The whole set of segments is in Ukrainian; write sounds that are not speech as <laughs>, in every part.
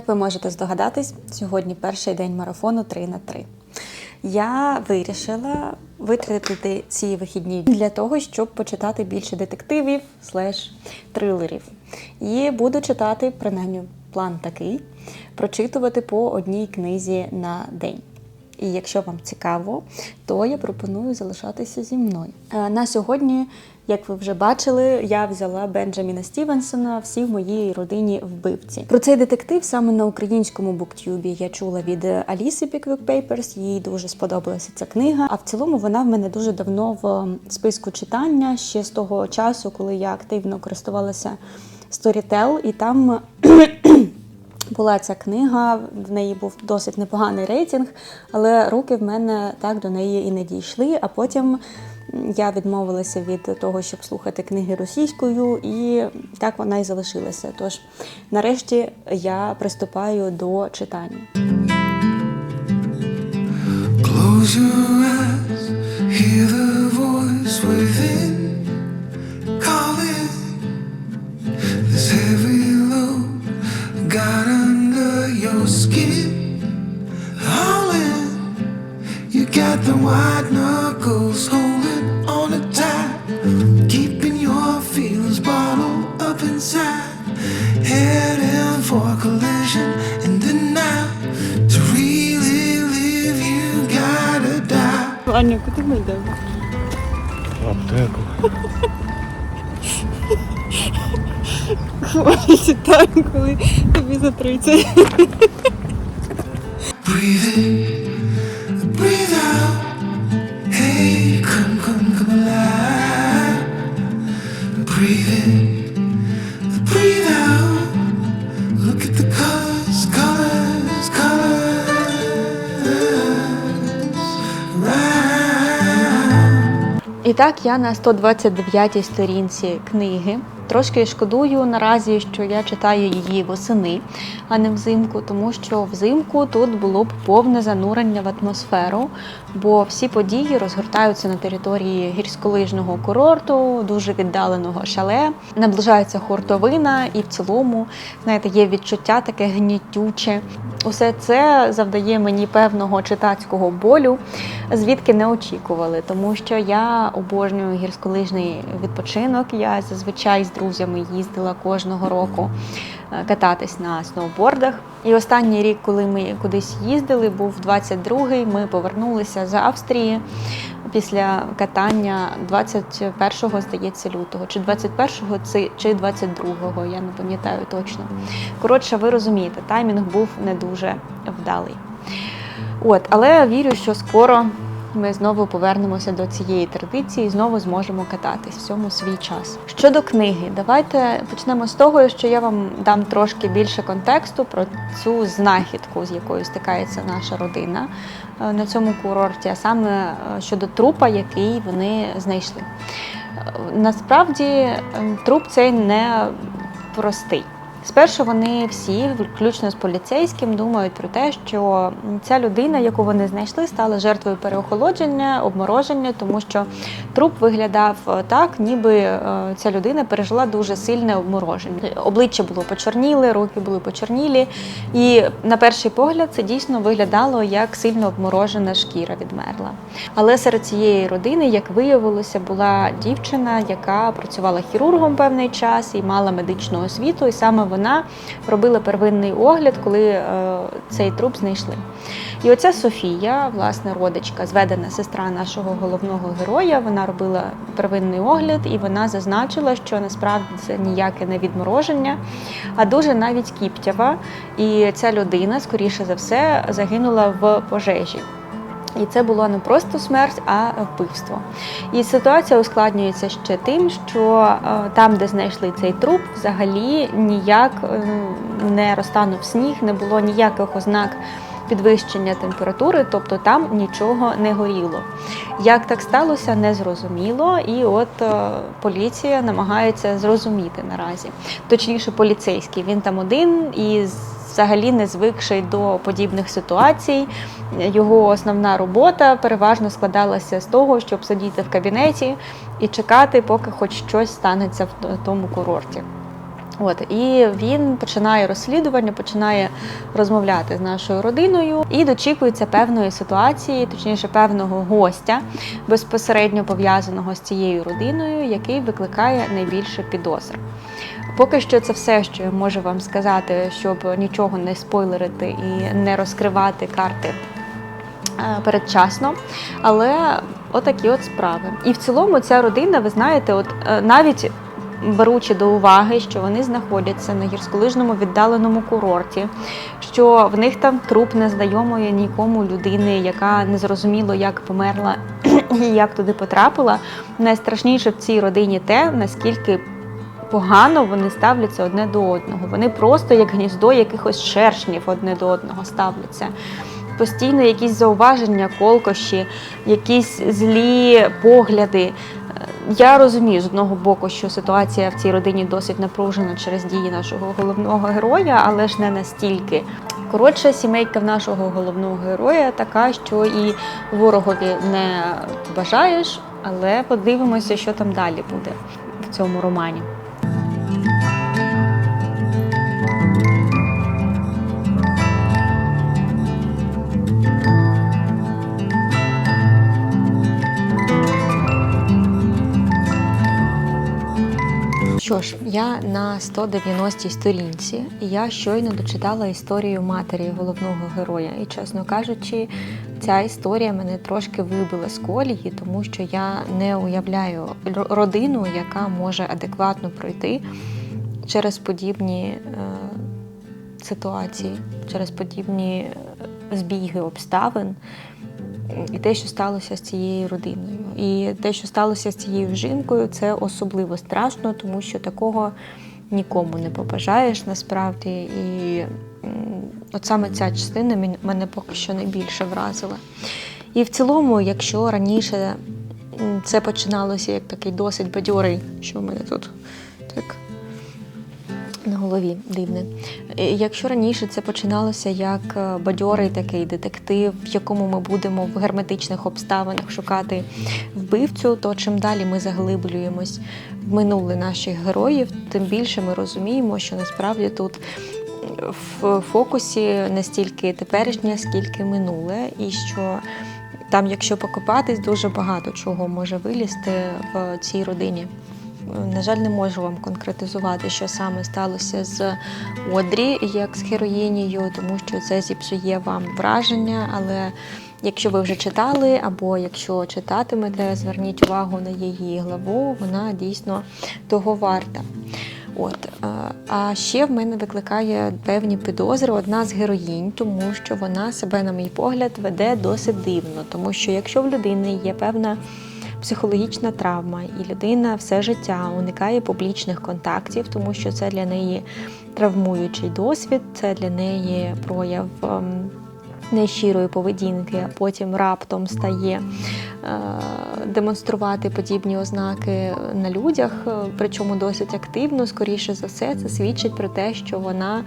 Як ви можете здогадатись, сьогодні перший день марафону 3 на 3. Я вирішила витратити ці вихідні для того, щоб почитати більше детективів слеш трилерів. І буду читати, принаймні, план такий: прочитувати по одній книзі на день. І якщо вам цікаво, то я пропоную залишатися зі мною. Е, На сьогодні, як ви вже бачили, я взяла Бенджаміна Стівенсона всі в моїй родині вбивці. Про цей детектив саме на українському буктюбі я чула від Аліси Піквік Papers, їй дуже сподобалася ця книга. А в цілому вона в мене дуже давно в списку читання ще з того часу, коли я активно користувалася Storytel, і там <clears throat> була ця книга, в неї був досить непоганий рейтинг, але руки в мене так до неї і не дійшли. А потім я відмовилася від того, щоб слухати книги російською, і так вона і залишилася. Тож, нарешті, я приступаю до читання. Close your eyes, hear the voice within Аптеку. Читаю, коли тобі за 30. Breathe in, І так, я на 129 сторінці книги. Трошки шкодую наразі, що я читаю її восени, а не взимку, тому що взимку тут було б повне занурення в атмосферу, бо всі події розгортаються на території гірськолижного курорту, дуже віддаленого шале. Наближається хуртовина, і в цілому, знаєте, є відчуття таке гнітюче. Усе це завдає мені певного читацького болю, звідки не очікували, тому що я обожнюю гірськолижний відпочинок. Я зазвичай з друзями їздила кожного року е, кататись на сноубордах. І останній рік, коли ми кудись їздили, був 22-й. Ми повернулися з Австрії після катання 21-го, здається, лютого, чи 21-го, це- чи 22-го, я не пам'ятаю точно. Коротше, ви розумієте, таймінг був не дуже вдалий. От, але вірю, що скоро ми знову повернемося до цієї традиції і знову зможемо кататись всьому свій час. Щодо книги, давайте почнемо з того, що я вам дам трошки більше контексту про цю знахідку, з якою стикається наша родина е, на цьому курорті, а саме е, щодо трупа, який вони знайшли. Е, Насправді труп цей не простий. Спершу вони всі, включно з поліцейським, думають про те, що ця людина, яку вони знайшли, стала жертвою переохолодження, обмороження, тому що труп виглядав е, так, ніби е, ця людина пережила дуже сильне обмороження. Обличчя було почорніле, руки були почорнілі, і на перший погляд це дійсно виглядало як сильно обморожена шкіра відмерла. Але серед цієї родини, як виявилося, була дівчина, яка працювала хірургом певний час і мала медичну освіту, і саме вона робила первинний огляд, коли е, цей труп знайшли. І оця Софія, власне, родичка, зведена сестра нашого головного героя, вона робила первинний огляд, і вона зазначила, що насправді це ніяке не відмороження, а дуже навіть кіптява. І ця людина, скоріше за все, загинула в пожежі. І це було не просто смерть, а вбивство. І ситуація ускладнюється ще тим, що е, там, де знайшли цей труп, взагалі ніяк е, не розтанув сніг, не було ніяких ознак підвищення температури, тобто там нічого не горіло. Як так сталося, не зрозуміло. І от е, поліція намагається зрозуміти наразі. Точніше, поліцейський він там один і взагалі не звикший до подібних ситуацій. Його основна робота переважно складалася з того, щоб сидіти в кабінеті і чекати, поки хоч щось станеться в тому курорті. От і він починає розслідування, починає розмовляти з нашою родиною і дочікується певної ситуації, точніше певного гостя, безпосередньо пов'язаного з цією родиною, який викликає найбільше підозр. Поки що це все, що я можу вам сказати, щоб нічого не спойлерити і не розкривати карти е, передчасно. Але отакі от справи. І в цілому ця родина, ви знаєте, от е, навіть беручи до уваги, що вони знаходяться на гірськолижному віддаленому курорті, що в них там труп незнайомої нікому людини, яка незрозуміло як померла <clears throat> і як туди потрапила. Найстрашніше в цій родині те, наскільки погано вони ставляться одне до одного. Вони просто як гніздо якихось шершнів одне до одного ставляться. Постійно якісь зауваження, колкощі, якісь злі погляди. Я розумію з одного боку, що ситуація в цій родині досить напружена через дії нашого головного героя, але ж не настільки. Коротше, сімейка в нашого головного героя така, що і ворогові не бажаєш, але подивимося, що там далі буде в цьому романі. Що ж, я на 190-й сторінці, я щойно дочитала історію матері головного героя. І, чесно кажучи, ця історія мене трошки вибила з колії, тому що я не уявляю родину, яка може адекватно пройти через подібні е, ситуації, через подібні е, збіги обставин. І те, що сталося з цією родиною. І те, що сталося з цією жінкою, це особливо страшно, тому що такого нікому не побажаєш насправді. І от саме ця частина мене поки що найбільше вразила. І в цілому, якщо раніше це починалося як такий досить бадьорий, що в мене тут так голові дивне. Е, Якщо раніше це починалося як е, бадьорий такий детектив, в якому ми будемо в герметичних обставинах шукати вбивцю, то чим далі ми заглиблюємось в минуле наших героїв, тим більше ми розуміємо, що насправді тут в фокусі не стільки теперішнє, скільки минуле, і що там, якщо покопатись, дуже багато чого може вилізти в цій родині. На жаль, не можу вам конкретизувати, що саме сталося з Одрі, як з героїнею, тому що це зіпсує вам враження. Але якщо ви вже читали, або якщо читатимете, зверніть увагу на її главу, вона дійсно того варта. От е, а ще в мене викликає певні підозри одна з героїнь, тому що вона себе, на мій погляд, веде досить дивно. Тому що якщо в людини є певна психологічна травма, і людина все життя уникає публічних контактів, тому що це для неї травмуючий досвід, це для неї прояв. ем, Нещирої поведінки, а потім раптом стає е, демонструвати подібні ознаки на людях, е, причому досить активно, скоріше за все, це свідчить про те, що вона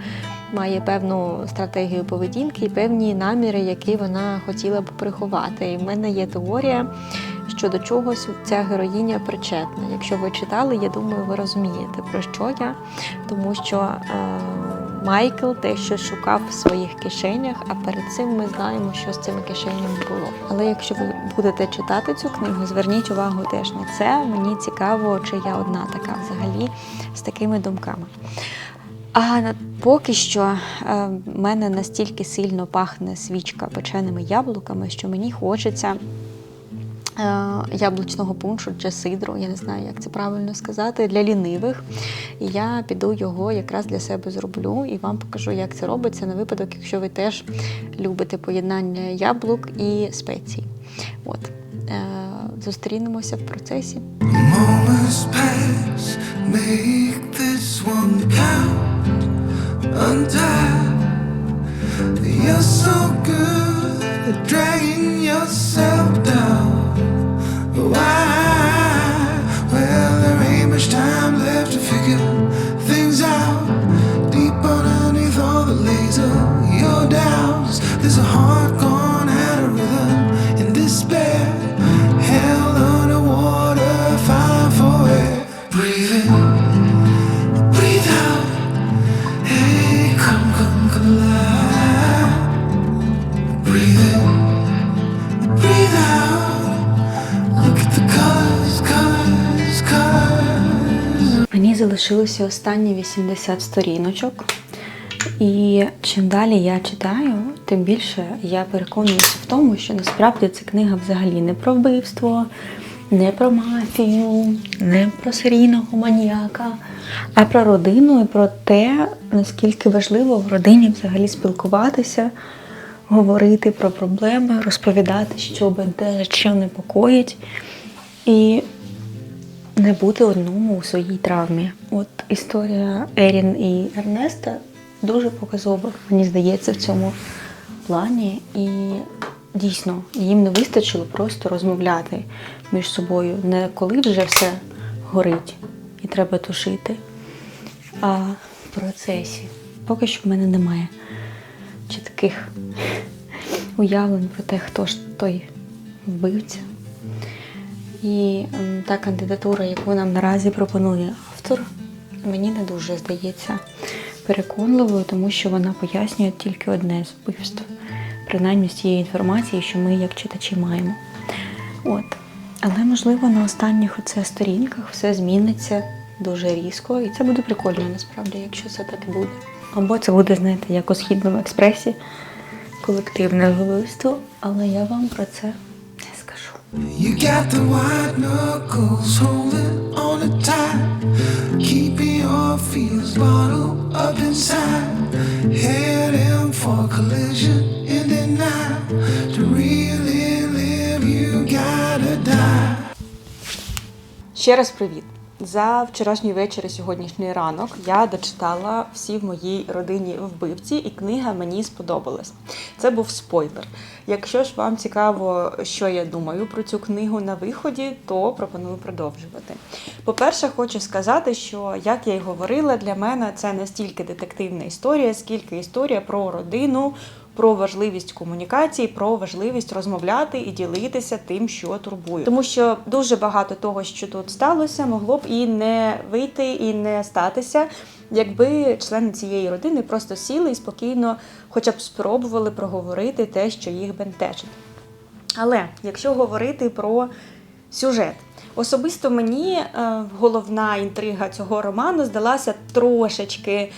має певну стратегію поведінки і певні наміри, які вона хотіла б приховати. І в мене є теорія, що до чогось ця героїня причетна. Якщо ви читали, я думаю, ви розумієте про що я, тому що е, Майкл що шукав в своїх кишенях, а перед цим ми знаємо, що з цими кишенями було. Але якщо ви будете читати цю книгу, зверніть увагу теж на це. Мені цікаво, чи я одна така взагалі з такими думками. А поки що е, в мене настільки сильно пахне свічка печеними яблуками, що мені хочеться яблучного пуншу чи сидру, я не знаю, як це правильно сказати, для лінивих. І я піду його якраз для себе зроблю і вам покажу, як це робиться на випадок, якщо ви теж любите поєднання яблук і спецій. От. Е, Зустрінемося в процесі. You're so good at dragging yourself down. Лишилося останні 80 сторіночок. І чим далі я читаю, тим більше я переконуюся в тому, що насправді ця книга взагалі не про вбивство, не про мафію, не про серійного маніяка, а про родину і про те, наскільки важливо в родині взагалі спілкуватися, говорити про проблеми, розповідати, що бентежить, що непокоїть. І не бути одному у своїй травмі. От історія Ерін і Ернеста дуже показова, мені здається, в цьому плані. І дійсно їм не вистачило просто розмовляти між собою, не коли вже все горить і треба тушити, а в процесі. Поки що в мене немає чітких <laughs> уявлень про те, хто ж той вбивця. І та кандидатура, яку нам наразі пропонує автор, мені не дуже здається переконливою, тому що вона пояснює тільки одне з вбивств, принаймні з тієї інформації, що ми як читачі маємо. От. Але можливо на останніх оце сторінках все зміниться дуже різко, і це буде прикольно насправді, якщо це так буде. Або це буде, знаєте, як у східному експресі, колективне вбивство, але я вам про це. You got the white knuckles holding on it tight, keeping your feels bottled up inside, heading for collision in the night. To really live, you gotta die. Ще раз привіт. За вчорашній вечір і сьогоднішній ранок я дочитала всі в моїй родині вбивці, і книга мені сподобалась. Це був спойлер. Якщо ж вам цікаво, що я думаю про цю книгу на виході, то пропоную продовжувати. По-перше, хочу сказати, що, як я й говорила, для мене це не стільки детективна історія, скільки історія про родину, про важливість комунікації, про важливість розмовляти і ділитися тим, що турбує. Тому що дуже багато того, що тут сталося, могло б і не вийти, і не статися, якби члени цієї родини просто сіли і спокійно, хоча б спробували проговорити те, що їх бентежить. Але якщо говорити про сюжет, особисто мені е, головна інтрига цього роману здалася трошечки.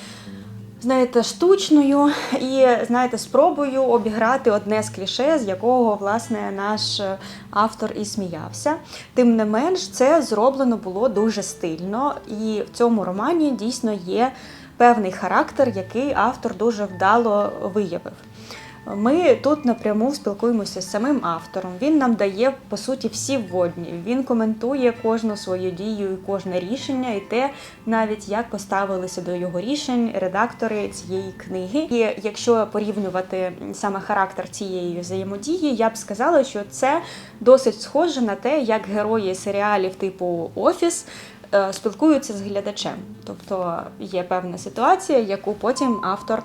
Знаєте, штучною і знаєте, спробою обіграти одне з кліше, з якого власне наш е, автор і сміявся. Тим не менш, це зроблено було дуже стильно, і в цьому романі дійсно є певний характер, який автор дуже вдало виявив. Ми тут напряму спілкуємося з самим автором. Він нам дає по суті всі вводні. Він коментує кожну свою дію і кожне рішення, і те, навіть як поставилися до його рішень редактори цієї книги. І якщо порівнювати саме характер цієї взаємодії, я б сказала, що це досить схоже на те, як герої серіалів типу Офіс. е, Спілкуються з глядачем, тобто є певна ситуація, яку потім автор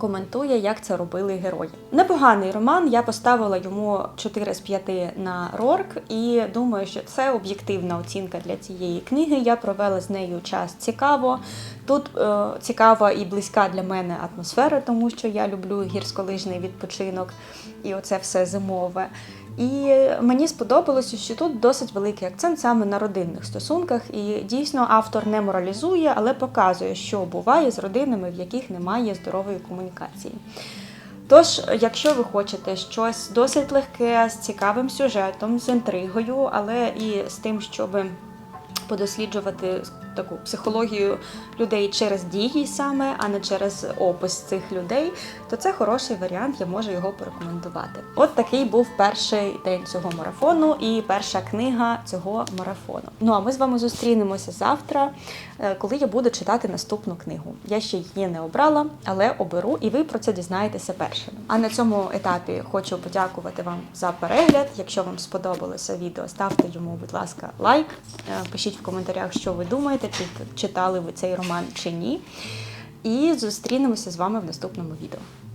коментує, як це робили герої. Непоганий роман. Я поставила йому 4 з 5 на Рорк, і думаю, що це об'єктивна оцінка для цієї книги. Я провела з нею час цікаво. Тут е, цікава і близька для мене атмосфера, тому що я люблю гірськолижний відпочинок і оце все зимове. І мені сподобалося, що тут досить великий акцент саме на родинних стосунках, і дійсно автор не моралізує, але показує, що буває з родинами, в яких немає здорової комунікації. Тож, якщо ви хочете щось досить легке, з цікавим сюжетом, з інтригою, але і з тим, щоб подосліджувати таку психологію людей через дії саме, а не через опис цих людей, то це хороший варіант, я можу його порекомендувати. От такий був перший день цього марафону і перша книга цього марафону. Ну а ми з вами зустрінемося завтра, е, коли я буду читати наступну книгу. Я ще її не обрала, але оберу, і ви про це дізнаєтеся першими. А на цьому етапі хочу подякувати вам за перегляд. Якщо вам сподобалося відео, ставте йому, будь ласка, лайк. Е, Пишіть в коментарях, що ви думаєте, чи читали ви цей роман чи ні. І зустрінемося з вами в наступному відео.